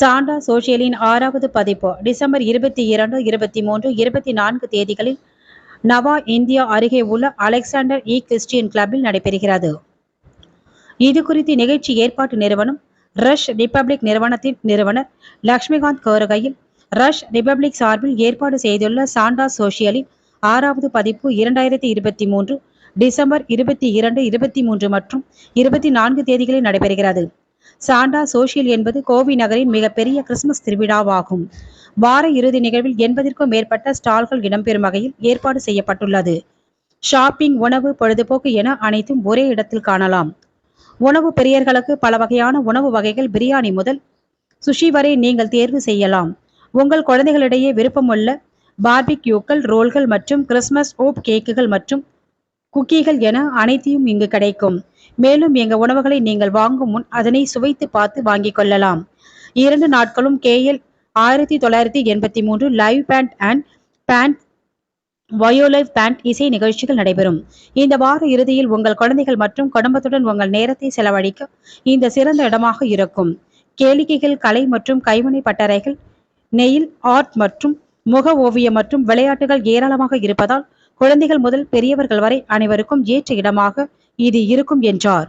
Santa சோஷியலின் ஆறாவது பதிப்பு December இருபத்தி இரண்டு இருபத்தி மூன்று இருபத்தி நான்கு தேதிகளில் நவா இந்தியா அருகே உள்ள அலெக்சாண்டர் இ. கிறிஸ்டியன் கிளப்பில் நடைபெறுகிறது. இது குறித்து நிகழ்ச்சி ஏற்பாட்டு நிறுவனம் ரஷ் ரிப்பப்ளிக் நிறுவனத்தின் நிறுவனர் லக்ஷ்மிகாந்த் கோருகையில் ரஷ் ரிப்பப்ளிக் சார்பில் ஏற்பாடு செய்துள்ள சாண்டா சோஷியலின் ஆறாவது பதிப்பு இரண்டாயிரத்தி இருபத்தி மூன்று டிசம்பர் இருபத்தி இரண்டு இருபத்தி மூன்று மற்றும் இருபத்தி நான்கு தேதிகளில் நடைபெறுகிறது. சாண்டா சோஷியல் என்பது கோவை நகரின் மிகப்பெரிய கிறிஸ்துமஸ் திருவிழாவாகும். வார இறுதி நிகழ்வில் எண்பதிற்கும் மேற்பட்ட ஸ்டால்கள் இடம்பெறும் வகையில் ஏற்பாடு செய்யப்பட்டுள்ளது. ஷாப்பிங் உணவு பொழுதுபோக்கு என அனைத்தும் ஒரே இடத்தில் காணலாம். உணவு பெரியர்களுக்கு பல வகையான உணவு வகைகள் பிரியாணி முதல் சுஷி வரை நீங்கள் தேர்வு செய்யலாம். உங்கள் குழந்தைகளிடையே விருப்பமுள்ள பார்பிக்யூக்கள் ரோல்கள் மற்றும் கிறிஸ்மஸ் ஓப் கேக்குகள் மற்றும் குக்கீகள் என அனைத்தையும் இங்கு கிடைக்கும். மேலும் எங்க உணவுகளை நீங்கள் வாங்கும் முன் அதனை சுவைத்து பார்த்து வாங்கிக் கொள்ளலாம். இரண்டு நாட்களும் கேஎல் ஆயிரத்தி தொள்ளாயிரத்தி எண்பத்தி மூன்று லைவ் பேண்ட் அண்ட் பேண்ட் வயோலைவ் பேண்ட் இசை நிகழ்ச்சிகள் நடைபெறும். இந்த வார இறுதியில் உங்கள் குழந்தைகள் மற்றும் குடும்பத்துடன் உங்கள் நேரத்தை செலவழிக்க இந்த சிறந்த இடமாக இருக்கும். கேளிக்கைகள் கலை மற்றும் கைவினை பட்டறைகள் நெயில் ஆர்ட் மற்றும் முக ஓவியம் மற்றும் விளையாட்டுகள் ஏராளமாக இருப்பதால் குழந்தைகள் முதல் பெரியவர்கள் வரை அனைவருக்கும் ஏற்ற இடமாக இது இருக்கும் என்றார்.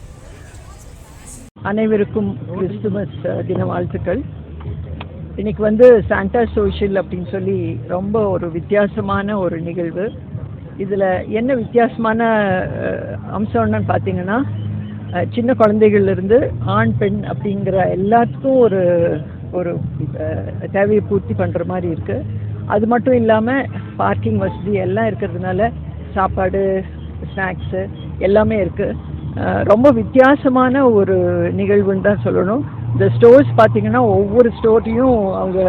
அனைவருக்கும் கிறிஸ்துமஸ் தின வாழ்த்துக்கள். இன்னைக்கு வந்து சாண்டா சோஷியல் அப்படின்னு சொல்லி ரொம்ப ஒரு வித்தியாசமான ஒரு நிகழ்வு. இதில் என்ன வித்தியாசமான அம்சம் அம்சம்னு பார்த்தீங்கன்னா சின்ன குழந்தைகள்லேருந்து ஆண் பெண் அப்படிங்கிற எல்லாத்துக்கும் ஒரு ஒரு தேவையை பூர்த்தி பண்ணுற மாதிரி இருக்குது அது மட்டும் இல்லாமல் பார்க்கிங் வசதி எல்லாம் இருக்கிறதுனால சாப்பாடு ஸ்நாக்ஸு எல்லாமே இருக்குது ரொம்ப வித்தியாசமான ஒரு நிகழ்வுன்னு தான் சொல்லணும். இந்த ஸ்டோர்ஸ் பார்த்தீங்கன்னா ஒவ்வொரு ஸ்டோர்லையும் அவங்க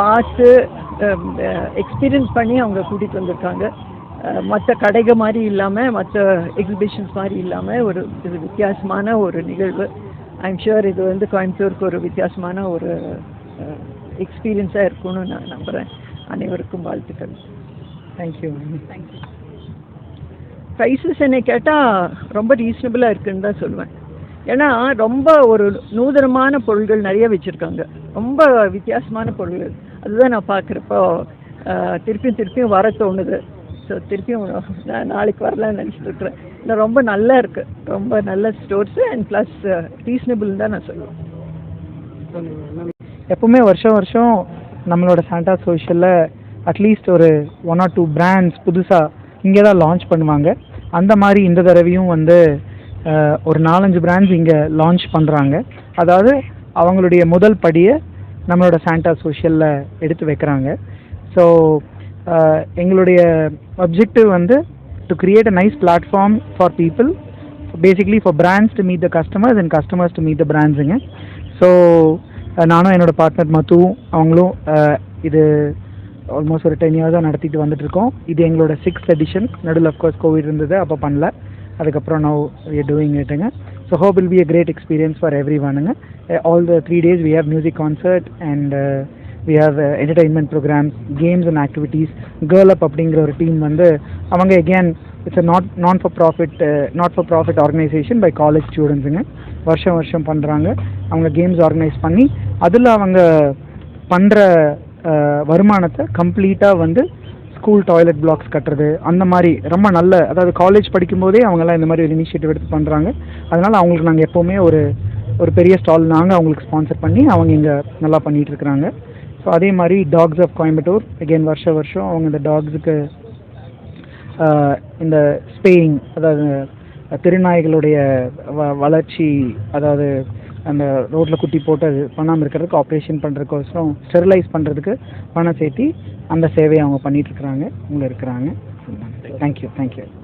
பார்த்து எக்ஸ்பீரியன்ஸ் பண்ணி அவங்க கூட்டிகிட்டு வந்திருக்காங்க. மற்ற கடைகள் மாதிரி இல்லாமல் மற்ற எக்ஸிபிஷன்ஸ் மாதிரி இல்லாமல் ஒரு இது வித்தியாசமான ஒரு நிகழ்வு. ஐம் ஷுர் இது வந்து கோயம்புத்தூருக்கு ஒரு வித்தியாசமான ஒரு எக்ஸ்பீரியன்ஸாக இருக்கும்னு நான் நம்புகிறேன் அனைவருக்கும் வாழ்த்துக்கள். தேங்க்யூ தேங்க்யூ ப்ரைஸஸ் என்னை கேட்டால் ரொம்ப ரீசனபிளாக இருக்குதுன்னு தான் சொல்லுவேன். ஏன்னா ரொம்ப ஒரு நூதனமான பொருள்கள் நிறைய வச்சுருக்காங்க. ரொம்ப வித்தியாசமான பொருள்கள். அதுதான் நான் பார்க்குறப்போ திருப்பியும் திருப்பியும் வர தோணுது. ஸோ திருப்பியும் நான் நாளைக்கு வரலான்னு நினச்சிட்ருக்குறேன் இன்னும் இல்லை ரொம்ப நல்லா இருக்குது ரொம்ப நல்ல ஸ்டோர்ஸு அண்ட் ப்ளஸ் ரீசனபிள் தான் நான் சொல்லுவேன். எப்பவுமே வருஷம் வருஷம் நம்மளோட சாண்டா சோஷியலில் அட்லீஸ்ட் ஒரு ஒன் ஆர் டூ பிராண்ட்ஸ் புதுசாக இங்கே தான் லான்ச் பண்ணுவாங்க. அந்த மாதிரி இந்த தடவையும் வந்து ஒரு நாலஞ்சு பிராண்ட்ஸ் இங்கே லான்ச் பண்ணுறாங்க அதாவது அவங்களுடைய முதல் படியை நம்மளோட சாண்டா சோஷியலில் எடுத்து வைக்கிறாங்க. ஸோ எங்களுடைய அப்ஜெக்டிவ் வந்து to create a nice platform for people basically for brands to meet the customers and customers to meet the பிராண்ட்ஸுங்க so நானும் என்னோடய பார்ட்னர் மத்துவும் அவங்களும் இது ஆல்மோஸ்ட் ஒரு டென் இயர்ஸாக நடத்திட்டு வந்துட்டுருக்கோம். இது எங்களோட சிக்ஸ்த் எடிஷன் நடுவில் அஃப்கோர்ஸ் கோவிட் இருந்தது அப்போ பண்ணல. அதுக்கப்புறம் now we doing இட்டுங்க so hope will be a great experience for every ஒனுங்க all the three days we have music concert and we have entertainment programs games and activities Girl Up அப்படிங்கிற ஒரு team வந்து அவங்க again it's a not non for profit not for profit organisation by college ஸ்டூடெண்ட்ஸுங்க வருஷம் வருஷம் பண்ணுறாங்க அவங்க games organise பண்ணி அதில் அவங்க பண்ணுற வருமானத்தை கம்ப்ளீட்டாக வந்து ஸ்கூல் டாய்லெட் பிளாக்ஸ் கட்டுறது அந்த மாதிரி ரொம்ப நல்ல அதாவது காலேஜ் படிக்கும்போதே அவங்கெல்லாம் இந்த மாதிரி ஒரு இனிஷியேட்டிவ் எடுத்து பண்ணுறாங்க அதனால் அவங்களுக்கு நாங்கள் எப்போவுமே ஒரு ஒரு பெரிய ஸ்டால் நாங்கள் அவங்களுக்கு ஸ்பான்சர் பண்ணி அவங்க இங்கே நல்லா பண்ணிகிட்டு இருக்கிறாங்க. ஸோ அதே மாதிரி டாக்ஸ் ஆஃப் கோயம்புத்தூர் அகெயின் வருஷம் வருஷம் அவங்க இந்த டாக்ஸுக்கு இந்த ஸ்பேயிங் அதாவது திருநாய்களுடைய வ வளர்ச்சி அதாவது அந்த ரோட்டில் குட்டி போட்டு அது பண்ணாமல் இருக்கிறதுக்கு ஆப்ரேஷன் பண்ணுறதுக்கோசரம் ஸ்டெரிலைஸ் பண்ணுறதுக்கு பணம் சேர்த்தி அந்த சேவையை அவங்க பண்ணிகிட்ருக்குறாங்க இருக்கிறாங்க அவங்க இருக்கிறாங்க. Thank you thank you